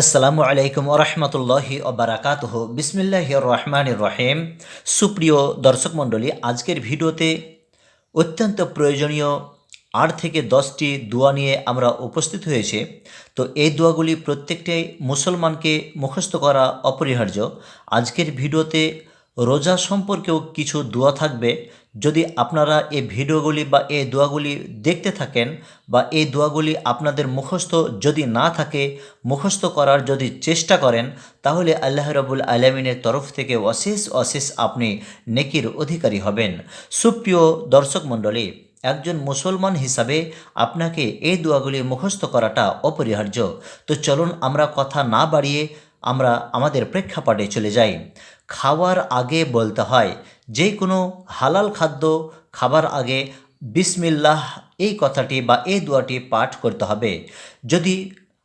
আসসালামু আলাইকুম ওরহমতুল্লাহি ওবরাকাতহ বিসমিল্লাহ রহমান রহিম। সুপ্রিয় দর্শক মণ্ডলী, আজকের ভিডিওতে অত্যন্ত প্রয়োজনীয় আট থেকে দশটি দোয়া নিয়ে আমরা উপস্থিত হয়েছে। তো এই দোয়াগুলি প্রত্যেকটাই মুসলমানকে মুখস্থ করা অপরিহার্য। আজকের ভিডিওতে রোজা সম্পর্কেও কিছু দোয়া থাকবে। যদি আপনারা এই ভিডিওগুলি বা এই দোয়াগুলি দেখতে থাকেন বা এই দোয়াগুলি আপনাদের মুখস্থ যদি না থাকে, মুখস্থ করার যদি চেষ্টা করেন, তাহলে আল্লাহ রবুল আলমিনের তরফ থেকে অশেষ অশেষ আপনি নেকির অধিকারী হবেন। সুপ্রিয় দর্শক মণ্ডলী, একজন মুসলমান হিসাবে আপনাকে এই দোয়াগুলি মুখস্থ করাটা অপরিহার্য। তো চলুন আমরা কথা না বাড়িয়ে আমরা আমাদের প্রেক্ষাপটে চলে যাই। খাওয়ার আগে বলতে হয় যে কোনো হালাল খাদ্য খাবার আগে বিসমিল্লাহ এই কথাটি বা এই দোয়াটি পাঠ করতে হবে। যদি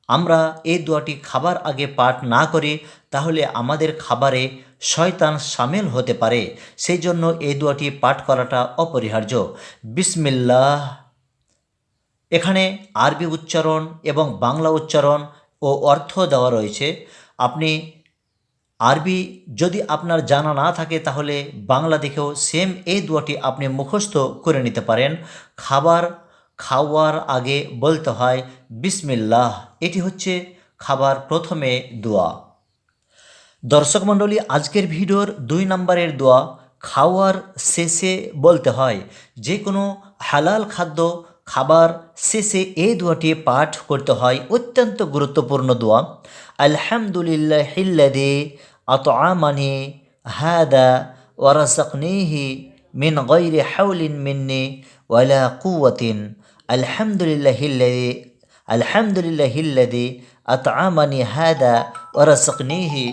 আমরা এই দোয়াটি খাবার আগে পাঠ না করি, তাহলে আমাদের খাবারে শয়তান সামিল হতে পারে। সেই জন্য এই দোয়াটি পাঠ করাটা অপরিহার্য। বিসমিল্লাহ। এখানে আরবি উচ্চারণ এবং বাংলা উচ্চারণ ও অর্থ দেওয়া রয়েছে। আপনি আরবি যদি আপনার জানা না থাকে, তাহলে বাংলা দেখেও সেম এই দোয়াটি আপনি মুখস্থ করে নিতে পারেন। খাবার খাওয়ার আগে বলতে হয়, বিসমিল্লাহ। এটি হচ্ছে খাবার প্রথমে দোয়া। দর্শক মণ্ডলী, আজকের ভিডিওর দুই নম্বরের দোয়া, খাওয়ার শেষে বলতে হয়, যে কোনো হালাল খাদ্য খাবার শেষে এই দোয়াটি পাঠ করতে হয়। অত্যন্ত গুরুত্বপূর্ণ দোয়া। আলহামদুলিল্লাহ হিল্লাদি আতআমানি হাদা ওয়ারাসাকনিহি মিন গৈরি হাউলিন মিন্নি ওয়ালা কুওয়াতিন আলহামদুলিল্লাহ হিল্লাদি আলহামদুলিল্লাহ হিল্লাদি আতআমানি হাদা ওয়ারাসাকনিহি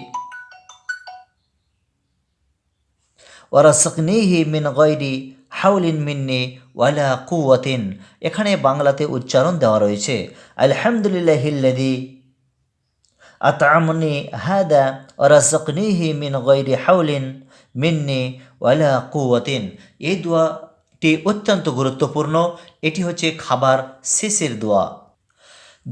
ওয়ারাসকনিহি মিন গৈরি হাউলিন মিন্নি ওয়ালা কুয়াতিন এখানে বাংলাতে উচ্চারণ দেওয়া রয়েছে আলহামদুলিল্লাহিল্লাদি আতামনি হাদা ওরাসকনিহি মিন গৈরি হাউলিন মিন্নি ওয়ালা কুয়াতিন এই দোয়াটি অত্যন্ত গুরুত্বপূর্ণ। এটি হচ্ছে খাবার শেষের দোয়া।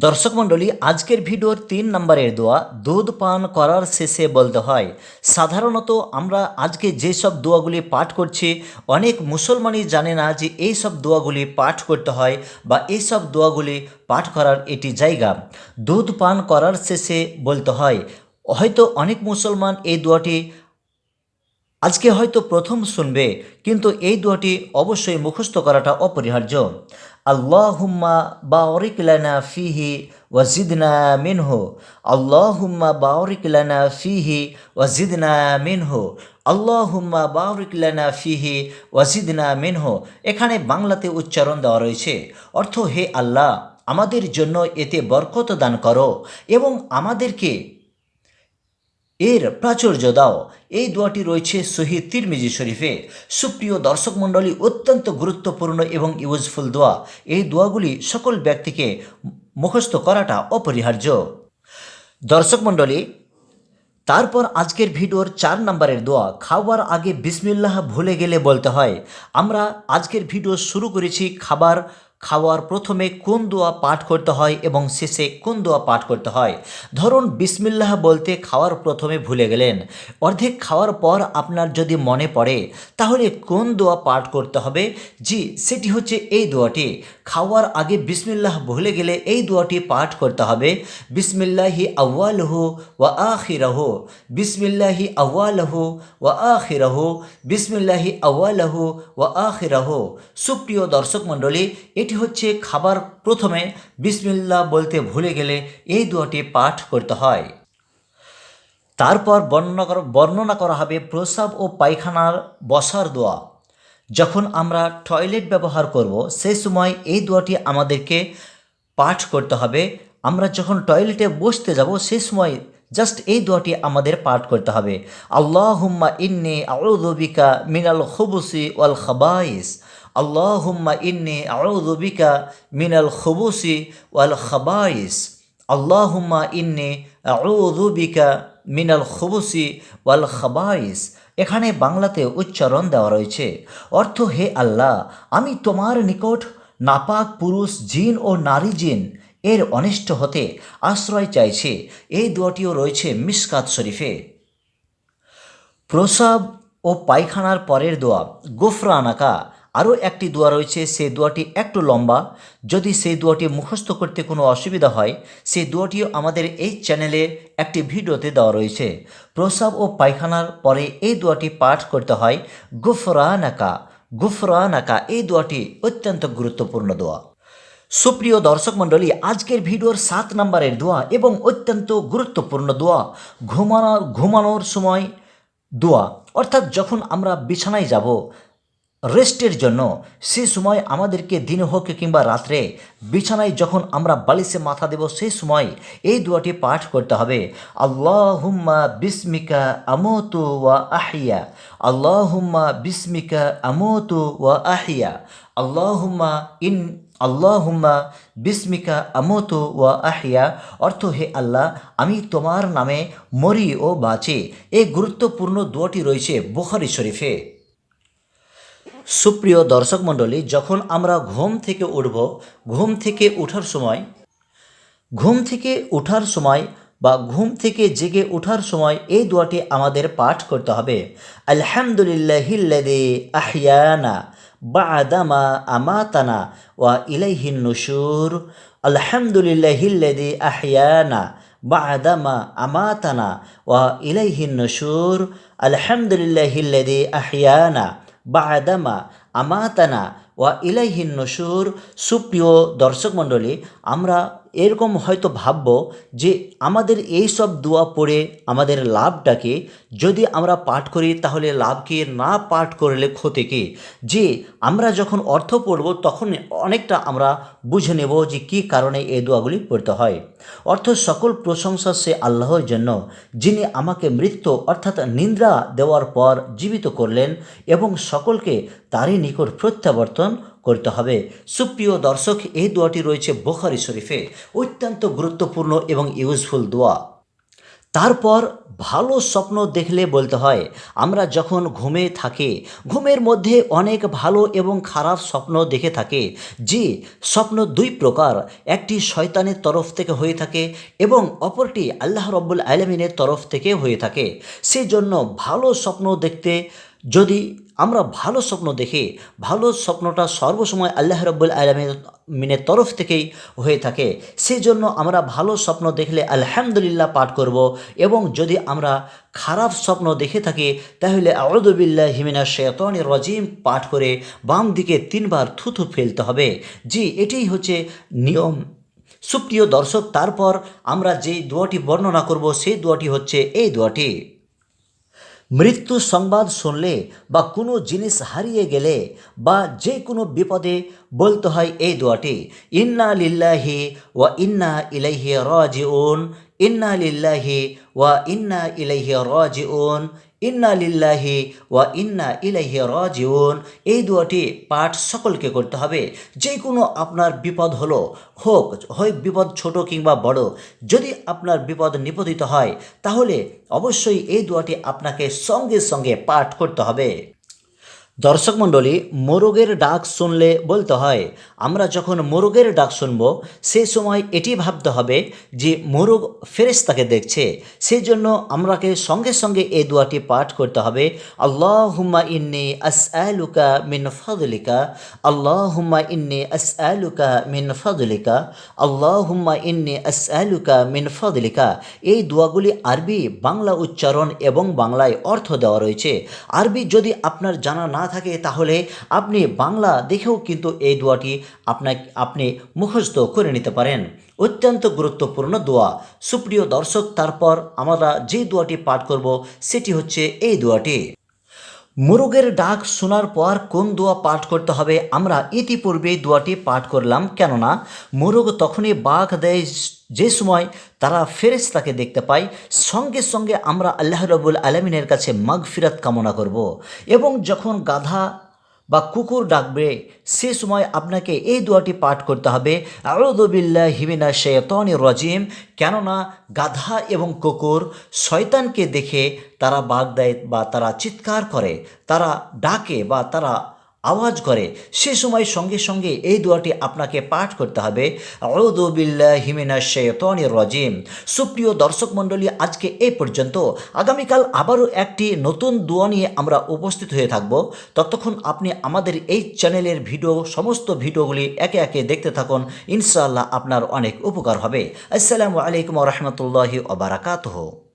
দর্শক মণ্ডলী, আজকের ভিডিওর তিন নম্বরের দোয়া, দুধ পান করার শেষে বলতে হয়, সাধারণত আমরা আজকে যেসব দোয়াগুলি পাঠ করছি, অনেক মুসলমানই জানে না যে এই সব দোয়াগুলি পাঠ করতে হয় বা এই সব দোয়াগুলি পাঠ করার এটি জায়গা। দুধ পান করার শেষে বলতে হয়, হয়তো অনেক মুসলমান এই দোয়াটি আজকে হয়তো প্রথম শুনবে, কিন্তু এই দোয়াটি অবশ্যই মুখস্থ করাটা অপরিহার্য। আল্লাহুম্মা বাওরিক লানা ফিহি ওয়াজিদনা মিনহু। আল্লাহুম্মা বাওরিক লানা ফিহি ওয়াজিদনা মিনহু। আল্লাহুম্মা বাওরিক লানা ফিহি ওয়াজিদনা মিনহু। এখানে বাংলাতে উচ্চারণ দেওয়া রয়েছে, অর্থ হে আল্লাহ, আমাদের জন্য এতে বরকত দান করো এবং আমাদেরকে এর প্রাচুর্য দাও। এই দোয়াটি রয়েছে শহীদ তিরমিজি শরীফে। সুপ্রিয় দর্শক মণ্ডলী, অত্যন্ত গুরুত্বপূর্ণ এবং ইউজফুল দোয়া। এই দোয়াগুলি সকল ব্যক্তিকে মুখস্থ করাটা অপরিহার্য। দর্শক মণ্ডলী, তারপর আজকের ভিডিওর চার নম্বরের দোয়া, খাওয়ার আগে বিসমিল্লাহ ভুলে গেলে বলতে হয়। আমরা আজকের ভিডিও শুরু করেছি খাবার খাওয়ার প্রথমে কোন দোয়া পাঠ করতে হয় এবং শেষে কোন দোয়া পাঠ করতে হয়? ধরুন, বিসমিল্লাহ বলতে খাওয়ার প্রথমে ভুলে গেলেন। অর্ধেক খাওয়ার পর আপনার যদি মনে পড়ে, তাহলে কোন দোয়া পাঠ করতে হবে? জি, সেটি হচ্ছে এই দোয়াটি। খাওয়ার আগে বিসমিল্লাহ ভুলে গেলে এই দোয়াটি পাঠ করতে হবে, বিসমিল্লাহি আউ্বালহু ওয়া আখিরহ, বিসমিল্লাহি আউ্বালহু ওয়া আখিরহ, বিসমিল্লাহি আউ্বালহু ওয়া আখিরহ। সুপ্রিয় দর্শক মণ্ডলী, এটি হচ্ছে খাবার প্রথমে বিসমিল্লা বলতে ভুলে গেলে এই দোয়াটি পাঠ করতে হয়। তারপর বর্ণনা করা বর্ণনা করা হবে প্রসাব ও পায়খানার বসার দোয়া। যখন আমরা টয়লেট ব্যবহার করব সেই সময় এই দোয়াটি আমাদেরকে পাঠ করতে হবে। আমরা যখন টয়লেটে বসতে যাব সেই সময় জাস্ট এই দোয়াটি আমাদের পাঠ করতে হবে। আল্লাহ হুম্মা ইন্নি আউদবিকা মিনাল খুবুসি ওয়াল খাবাইস। আল্লাহুম্মা ইন্নি আউযু বিকা মিনাল খুবুসি ওয়াল খাবাইস। আল্লাহুম্মা ইন্নি আউযু বিকা মিনাল খুবুসি ওয়াল খাবাইস। এখানে বাংলাতে উচ্চারণ দেওয়া রয়েছে, অর্থ, হে আল্লাহ, আমি তোমার নিকট নাপাক পুরুষ, জিন ও নারী জিন, এর অনিষ্ট হতে আশ্রয় চাইছে। এই দোয়াটিও রয়েছে মিসকাত শরীফে। প্রসাব ও পায়খানার পরের দোয়া, গোফরানাকা আরও একটি দোয়া রয়েছে সেই দোয়াটি একটু লম্বা। যদি সেই দোয়াটি মুখস্থ করতে কোনো অসুবিধা হয় সেই দোয়াটিও আমাদের এই চ্যানেলে একটি ভিডিওতে দেওয়া রয়েছে। প্রসাব ও পায়খানার পরে এই দোয়াটি পাঠ করতে হয়, গুফরানাকা গুফরানাকা, এই দোয়াটি অত্যন্ত গুরুত্বপূর্ণ দোয়া। সুপ্রিয় দর্শক মণ্ডলী, আজকের ভিডিওর সাত নম্বরের দোয়া এবং অত্যন্ত গুরুত্বপূর্ণ দোয়া ঘুমানোর ঘুমানোর সময় দোয়া। অর্থাৎ যখন আমরা বিছানায় যাব রেস্টের জন্য সে সময় আমাদেরকে দিন হোক কিংবা রাত্রে, বিছানায় যখন আমরা বালিশে মাথা দেব, সেই সময় এই দোয়াটি পাঠ করতে হবে। আল্লাহুম্মা বিস্মিকা আমতু ওয়া আহিয়া। আল্লাহুম্মা বিস্মিকা আমতু ওয়া আহিয়া। আল্লাহুম্মা ইন, আল্লাহুম্মা বিস্মিকা আমতু ওয়া আহিয়া। অর্থ হে আল্লাহ, আমি তোমার নামে মরি ও বাঁচি। এই গুরুত্বপূর্ণ দোয়াটি রয়েছে বুখারি শরীফে। সুপ্রিয় দর্শক মণ্ডলী, যখন আমরা ঘুম থেকে উঠব, ঘুম থেকে ওঠার সময়, ঘুম থেকে ওঠার সময় বা ঘুম থেকে জেগে ওঠার সময় এই দোয়াটি আমাদের পাঠ করতে হবে। আলহামদুলিল্লাহিল্লাদি আহিয়ানা বা বাদামা আমাতানা ওয়া ইলাইহিন নুশুর। আলহামদুলিল্লাহিল্লাদি আহিয়ানা বাদামা আমাতানা ওয়া ইলাইহিন নুশুর। আলহামদুলিল্লাহিল্লাদি আহিয়ানা বাদামা আমাতানা ওয়া ইলাইহিন নসুর সুপ্রিয় দর্শক মণ্ডলী আমরা এরকম হয়তো ভাবব যে আমাদের এই সব দোয়া পড়ে আমাদের লাভটাকে যদি আমরা পাঠ করি, তাহলে লাভকে না পাঠ করলে ক্ষতি কি? যে আমরা যখন অর্থ পড়ব, তখন অনেকটা আমরা বুঝে নেব যে কী কারণে এই দোয়াগুলি পড়তে হয়। অর্থ সকল প্রশংসা সে আল্লাহর জন্য, যিনি আমাকে মৃত্যু অর্থাৎ নিন্দ্রা দেওয়ার পর জীবিত করলেন এবং সকলকে তারই নিকট প্রত্যাবর্তন করতে হবে। সুপ্রিয় দর্শক, এই দোয়াটি রয়েছে বোখারি শরীফে অত্যন্ত গুরুত্বপূর্ণ এবং ইউজফুল দোয়া। তারপর ভালো স্বপ্ন দেখলে বলতে হয়, আমরা যখন ঘুমে থাকি, ঘুমের মধ্যে অনেক ভালো এবং খারাপ স্বপ্ন দেখে থাকে, যে স্বপ্ন দুই প্রকার, একটি শয়তানের তরফ থেকে হয়ে থাকে এবং অপরটি আল্লাহ রব্বুল আলমিনের তরফ থেকে হয়ে থাকে। সেজন্য ভালো স্বপ্ন দেখতে যদি আমরা ভালো স্বপ্ন দেখি ভালো স্বপ্নটা সর্বসময় আল্লাহ রব্বুল আলমিনের তরফ থেকেই হয়ে থাকে। সেই জন্য আমরা ভালো স্বপ্ন দেখলে আলহামদুলিল্লাহ পাঠ করব এবং যদি আমরা খারাপ স্বপ্ন দেখে থাকি, তাহলে আউদুবিল্লাহ হিমিনা শেতনি রজিম পাঠ করে বাম দিকে তিনবার থুথু ফেলতে হবে। জি, এটাই হচ্ছে নিয়ম। সুপ্রিয় দর্শক, তারপর আমরা যেই দোয়াটি বর্ণনা করব, সেই দোয়াটি হচ্ছে এই দোয়াটি। মৃত্যু সংবাদ শুনলে বা কোনো জিনিস হারিয়ে গেলে বা যে কোনো বিপদে বলতে হয় এই দোয়াটি, ইন্না লিল্লাহি ওয়া ইন্না ইলাইহি রাজিউন ইন্না লিল্লাহি ওয়া ইন্না ইলাইহি রাজিউন ইন্না লিল্লাহি ওয়া ইন্না ইলাইহি রাজিউন এই দুয়াটি পাঠ সকলকে করতে হবে। যে কোনো আপনার বিপদ হলো হোক, হয় বিপদ ছোট কিংবা বড়, যদি আপনার বিপদ নিপতিত হয়, তাহলে অবশ্যই এই দুয়াটি আপনাকে সঙ্গে সঙ্গে পাঠ করতে হবে। দর্শক মণ্ডলী, মোরগের ডাক শুনলে বলতে হয়, আমরা যখন মোরগের ডাক শুনব, সে সময় এটি ভাবতে হবে যে মোরগ ফেরেস্তাকে দেখছে। সেই জন্য আমরাকে সঙ্গে সঙ্গে এই দোয়াটি পাঠ করতে হবে আল্লাহ হুম্মা ইন্নি আস আলুকা মিন ফদলিকা আল্লাহ হুম্মা ইন্নি আস আলুকা মিন ফদলিকা আল্লাহ হুম্মা ইন্নি আস আলুকা মিন ফদলিকা। এই দোয়াগুলি আরবি বাংলা উচ্চারণ এবং বাংলায় অর্থ দেওয়া রয়েছে। আরবি যদি আপনার জানা না থাকে, তাহলে আপনি বাংলা দেখেও কিন্তু এই দোয়াটি আপনাকে, আপনি মুখস্থ করে নিতে পারেন। অত্যন্ত গুরুত্বপূর্ণ দোয়া। সুপ্রিয় দর্শক, তারপর আমরা যে দোয়াটি পাঠ করব, সেটি হচ্ছে এই দোয়াটি। মোরগের ডাক শোনার পর কোন দোয়া পাঠ করতে হবে? আমরা ইতিপূর্বে দোয়াটি পাঠ করলাম, কেননা মোরগ তখনই বাঘ দেয় যে সময় তারা ফেরেশতাকে দেখতে পায়। সঙ্গে সঙ্গে আমরা আল্লাহ রবুল আলমিনের কাছে মাগফিরাত কামনা করব। এবং যখন গাধা বা কুকুর ডাকবে, সে সময় আপনাকে এই দোয়াটি পাঠ করতে হবে। আরদবিল্লা হিমিনা শেতনি রজিম। কেননা গাধা এবং কুকুর শয়তানকে দেখে তারা বাগ দেয় বা তারা চিৎকার করে, তারা ডাকে বা তারা আওয়াজ করে। সে সময় সঙ্গে সঙ্গে এই দোয়াটি আপনাকে পাঠ করতে হবে। রজিম। সুপ্রিয় দর্শক মণ্ডলী, আজকে এই পর্যন্ত আগামীকাল আবারও একটি নতুন দোয়া নিয়ে আমরা উপস্থিত হয়ে থাকব। ততক্ষণ আপনি আমাদের এই চ্যানেলের ভিডিও, সমস্ত ভিডিওগুলি একে একে দেখতে থাকুন। ইনশাআল্লাহ আপনার অনেক উপকার হবে। আসসালামু আলাইকুম রহমতুল্লাহি ওবরাকাতহ